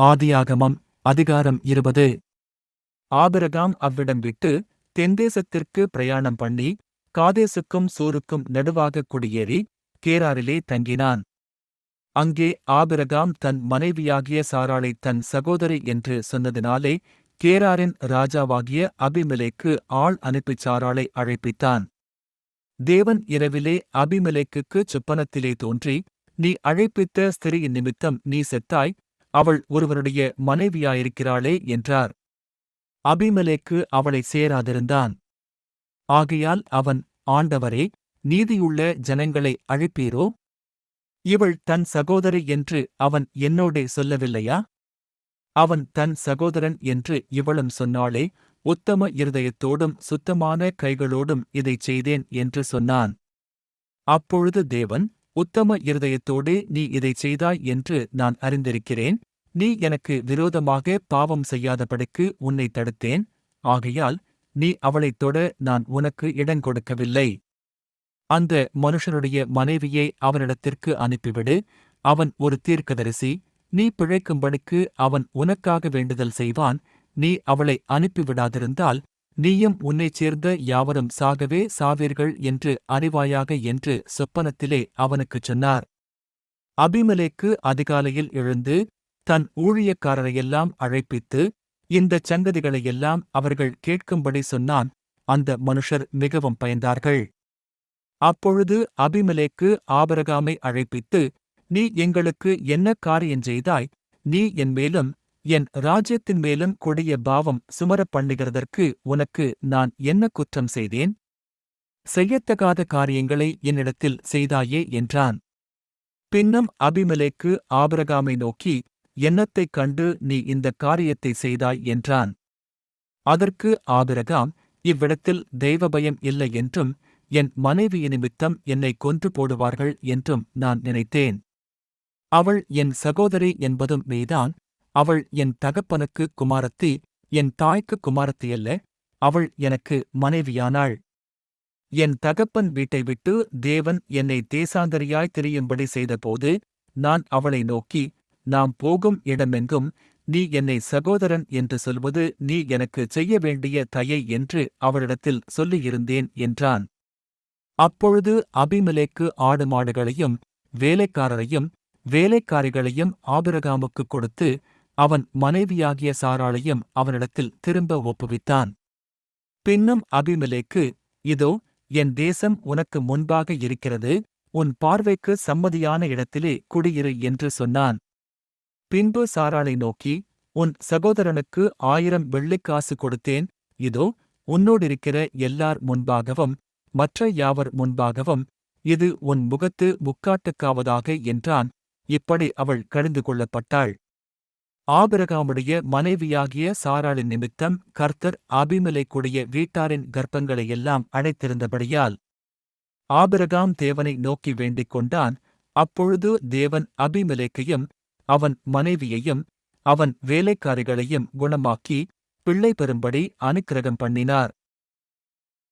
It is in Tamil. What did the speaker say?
ஆதியாகமம் அதிகாரம் இருபது. ஆபிரகாம் அவ்விடம் விட்டு தென்தேசத்திற்கு பிரயாணம் பண்ணி காதேசுக்கும் சூருக்கும் நடுவாக குடியேறி கேராரிலே தங்கினான். அங்கே ஆபிரகாம் தன் மனைவியாகிய சாராளை தன் சகோதரி என்று சொன்னதினாலே கேராரின் ராஜாவாகிய அபிமலைக்கு ஆள் அனுப்பிச் சாராளை அழைப்பித்தான். தேவன் இரவிலே அபிமெலேக்குக்கு சொப்பனத்திலே தோன்றி நீ அழைப்பித்த ஸ்திரியின் நிமித்தம் நீ செத்தாய் அவள் ஒருவருடைய மனைவியாயிருக்கிறாளே என்றார். அபிமலேக்கு அவளை சேராதிருந்தான். ஆகையால் அவன் ஆண்டவரே நீதியுள்ள ஜனங்களை அழைப்பீரோ? இவள் தன் சகோதரி என்று அவன் என்னோடே சொல்லவில்லையா? அவன் தன் சகோதரன் என்று இவளும் சொன்னாளே உத்தம இருதயத்தோடும் சுத்தமான கைகளோடும் இதைச் செய்தேன் என்று சொன்னான். அப்பொழுது தேவன் உத்தம இருதயத்தோடு நீ இதைச் செய்தாய் என்று நான் அறிந்திருக்கிறேன். நீ எனக்கு விரோதமாக பாவம் செய்யாதபடிக்கு உன்னை தடுத்தேன். ஆகையால் நீ அவளைத் தொட நான் உனக்கு இடங்கொடுக்கவில்லை அந்த மனுஷனுடைய மனைவியை அவனிடத்திற்கு அனுப்பிவிடு. அவன் ஒரு தீர்க்கதரிசி. நீ பிழைக்கும்படிக்கு அவன் உனக்காக வேண்டுதல் செய்வான். நீ அவளை அனுப்பிவிடாதிருந்தால் நீயும் உன்னைச் சேர்ந்த யாவரும் சாகவே சாவீர்கள் என்று அறிவாயாக என்று சொப்பனத்திலே அவனுக்குச் சொன்னார். அபிமலேக்கு அதிகாலையில் எழுந்து தன் ஊழியக்காரரையெல்லாம் அழைப்பித்து இந்தச் சங்கதிகளையெல்லாம் அவர்கள் கேட்கும்படி சொன்னான். அந்த மனுஷர் மிகவும் பயந்தார்கள். அப்பொழுது அபிமலேக்கு ஆபரகாமை அழைப்பித்து நீ எங்களுக்கு என்ன காரியம் செய்தாய்? நீ என் மேலும் என் ராஜ்யத்தின் மேலும் கொடிய பாவம் சுமரப் பண்ணுகிறதற்கு உனக்கு நான் என்ன குற்றம் செய்தேன்? செய்யத்தகாத காரியங்களை என்னிடத்தில் செய்தாயே என்றான். பின்னம் அபிமலேக்கு ஆபிரகாமை நோக்கி என்னத்தைக் கண்டு நீ இந்த காரியத்தை செய்தாய்? என்றான். அதற்கு ஆபிரகாம் இவ்விடத்தில் தெய்வபயம் இல்லை என்றும் என் மனைவி நிமித்தம் என்னை கொன்று போடுவார்கள் என்றும் நான் நினைத்தேன். அவள் என் சகோதரி என்பதும் மெய்தான் அவள் என் தகப்பனுக்கு குமாரத்தி என் தாய்க்கு குமாரத்தியல்ல அவள் எனக்கு மனைவியானாள். என் தகப்பன் வீட்டை விட்டு தேவன் என்னை தேசாந்தரியாய் திரியும்படி செய்தபோது நான் அவளை நோக்கி நாம் போகும் இடமெங்கும் நீ என்னை சகோதரன் என்று சொல்வது நீ எனக்கு செய்ய வேண்டிய தயை என்று அவளிடத்தில் சொல்லியிருந்தேன் என்றான். அப்பொழுது அபிமலேக்கு ஆடு மாடுகளையும் வேலைக்காரரையும் வேலைக்காரிகளையும் ஆபிரகாமுக்குக் கொடுத்து அவன் மனைவியாகிய சாராளையும் அவனிடத்தில் திரும்ப ஒப்புவித்தான். பின்னும் அபிமலேக்கு இதோ என் தேசம் உனக்கு முன்பாக இருக்கிறது உன் பார்வைக்கு சம்மதியான இடத்திலே குடியிரு என்று சொன்னான். பின்பு சாராளை நோக்கி உன் சகோதரனுக்கு ஆயிரம் வெள்ளிக்காசு கொடுத்தேன் இதோ உன்னோடிருக்கிற எல்லார் முன்பாகவும் மற்ற யாவர் முன்பாகவும் இது உன் முகத்து முக்காட்டுக்காவதாக என்றான். இப்படி அவள் கடிந்து கொள்ளப்பட்டாள். ஆபிரகாமுடைய மனைவியாகிய சாராளின் நிமித்தம் கர்த்தர் அபிமலைக்குடைய வீட்டாரின் கர்ப்பங்களையெல்லாம் அழைத்திருந்தபடியால் ஆபிரகாம் தேவனை நோக்கி வேண்டிக் கொண்டான். அப்பொழுது தேவன் அபிமலேக்கையும் அவன் மனைவியையும் அவன் வேலைக்காரிகளையும் குணமாக்கி பிள்ளை பெறும்படி அனுக்கிரகம் பண்ணினார்.